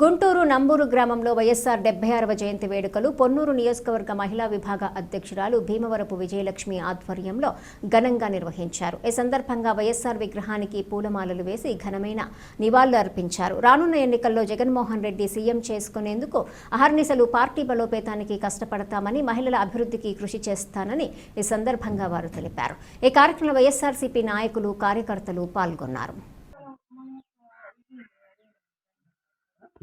గుంటూరు నంబూరు గ్రామంలో వైఎస్ఆర్ డెబ్బై ఆరవ జయంతి వేడుకలు పొన్నూరు నియోజకవర్గ మహిళా విభాగ అధ్యక్షురాలు భీమవరపు విజయలక్ష్మి ఆధ్వర్యంలో ఘనంగా నిర్వహించారు. ఈ సందర్భంగా వైఎస్ఆర్ విగ్రహానికి పూలమాలలు వేసి ఘనమైన నివాళులు అర్పించారు. రానున్న ఎన్నికల్లో జగన్మోహన్ రెడ్డి సీఎం చేసుకునేందుకు అహర్నిశలు పార్టీ బలోపేతానికి కష్టపడతామని మహిళల అభివృద్ధికి కృషి చేస్తానని ఈ సందర్భంగా వారు తెలిపారు. ఈ కార్యక్రమంలో వైఎస్ఆర్సీపీ నాయకులు కార్యకర్తలు పాల్గొన్నారు.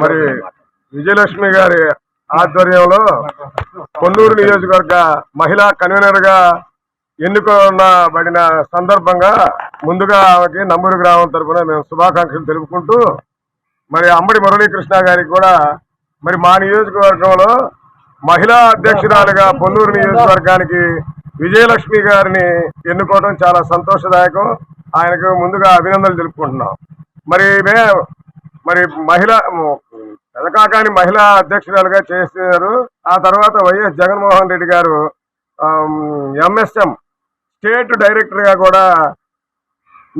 మరి విజయలక్ష్మి గారి ఆధ్వర్యంలో కొల్లూరు నియోజకవర్గ మహిళా కన్వీనర్గా ఎన్నుకోబడిన సందర్భంగా ముందుగా ఆమెకి నంబూరు గ్రామం తరఫున మేము శుభాకాంక్షలు తెలుపుకుంటూ మరి అంబడి మురళీకృష్ణ గారికి కూడా మరి మా నియోజకవర్గంలో మహిళా అధ్యక్షురాలుగా పొన్నూరు నియోజకవర్గానికి విజయలక్ష్మి గారిని ఎన్నుకోవడం చాలా సంతోషదాయకం. ఆయనకు ముందుగా అభినందనలు తెలుపుకుంటున్నాం. మరి మే మరి మహిళ పెదకాకాని మహిళా అధ్యక్షురాలుగా చేస్తున్నారు ఆ తర్వాత వైఎస్ జగన్మోహన్ రెడ్డి గారు ఎంఎస్ఎం స్టేట్ డైరెక్టర్గా కూడా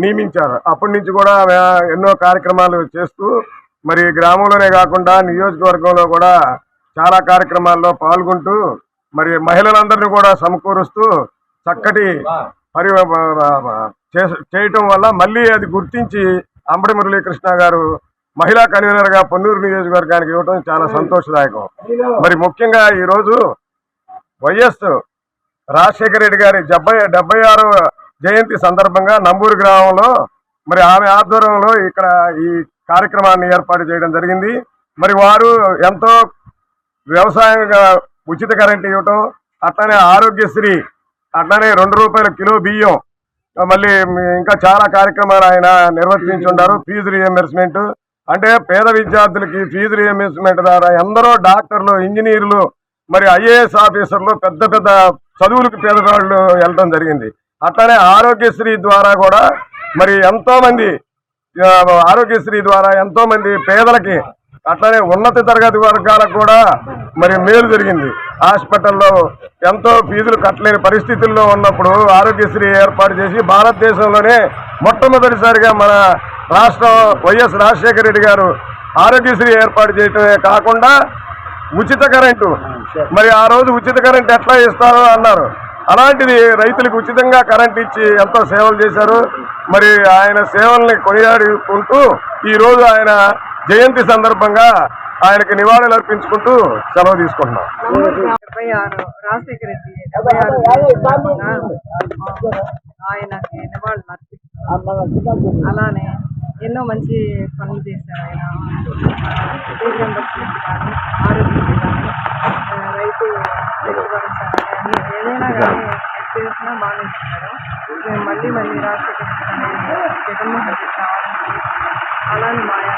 నియమించారు. అప్పటి నుంచి కూడా ఆమె ఎన్నో కార్యక్రమాలు చేస్తూ మరి గ్రామంలోనే కాకుండా నియోజకవర్గంలో కూడా చాలా కార్యక్రమాల్లో పాల్గొంటూ మరి మహిళలందరినీ కూడా సమకూరుస్తూ చక్కటి పరి చేయటం వల్ల మళ్ళీ అది గుర్తించి అంబడి మురళీకృష్ణ గారు మహిళా కన్వీనర్గా పొన్నూరు నియోజకవర్గానికి ఇవ్వడం చాలా సంతోషదాయకం. మరి ముఖ్యంగా ఈరోజు వైఎస్ రాజశేఖర రెడ్డి గారి డెబ్బై డెబ్బై ఆరో జయంతి సందర్భంగా నంబూరు గ్రామంలో మరి ఆమె ఆధ్వర్యంలో ఇక్కడ ఈ కార్యక్రమాన్ని ఏర్పాటు చేయడం జరిగింది. మరి వారు ఎంతో వ్యవసాయంగా ఉచిత కరెంట్ ఇవ్వటం అట్లనే ఆరోగ్యశ్రీ అట్లనే రెండు రూపాయల కిలో బియ్యం మళ్ళీ ఇంకా చాలా కార్యక్రమాలు ఆయన నిర్వర్తించుండారు ఫీజు రియంబర్స్మెంట్ అంటే పేద విద్యార్థులకి ఫీజు రియంబర్స్మెంట్ ద్వారా ఎందరో డాక్టర్లు ఇంజనీర్లు మరి ఐఏఎస్ ఆఫీసర్లు పెద్ద పెద్ద చదువులకు పేదవాళ్ళు వెళ్ళడం జరిగింది. అట్లనే ఆరోగ్యశ్రీ ద్వారా కూడా మరి ఎంతోమంది ఆరోగ్యశ్రీ ద్వారా ఎంతోమంది పేదలకి అట్లనే ఉన్నత తరగతి వర్గాలకు కూడా మరి మేలు జరిగింది. హాస్పిటల్లో ఎంతో ఫీజులు కట్టలేని పరిస్థితుల్లో ఉన్నప్పుడు ఆరోగ్యశ్రీ ఏర్పాటు చేసి భారతదేశంలోనే మొట్టమొదటిసారిగా మన రాష్ట్రం వైఎస్ రాజశేఖర రెడ్డి గారు ఆరోగ్యశ్రీ ఏర్పాటు చేయటమే కాకుండా ఉచిత కరెంటు. మరి ఆ రోజు ఉచిత కరెంట్ ఎట్లా ఇస్తారో అన్నారు. అలాంటిది రైతులకు ఉచితంగా కరెంట్ ఇచ్చి ఎంతో సేవలు చేశారు. మరి ఆయన సేవల్ని కొనియాడుకుంటూ ఈరోజు ఆయన జయంతి సందర్భంగా ఆయనకి నివాళులు అర్పించుకుంటూ సెలవు తీసుకుంటున్నాం. ఆయనకి నివాళులు అర్పిస్తున్నాం అలానే ఎన్నో మంచి పనులు చేశారు ఆయన. ఫీజు కానీ ఆరోగ్యశ్రీ కానీ రైతు రైతు కానీ ఏదైనా కానీ చేసినా బాగా చేశారు. మేము మళ్ళీ మళ్ళీ రాష్ట్ర జగన్మోహన్ రెడ్డి కావాలని अलन माया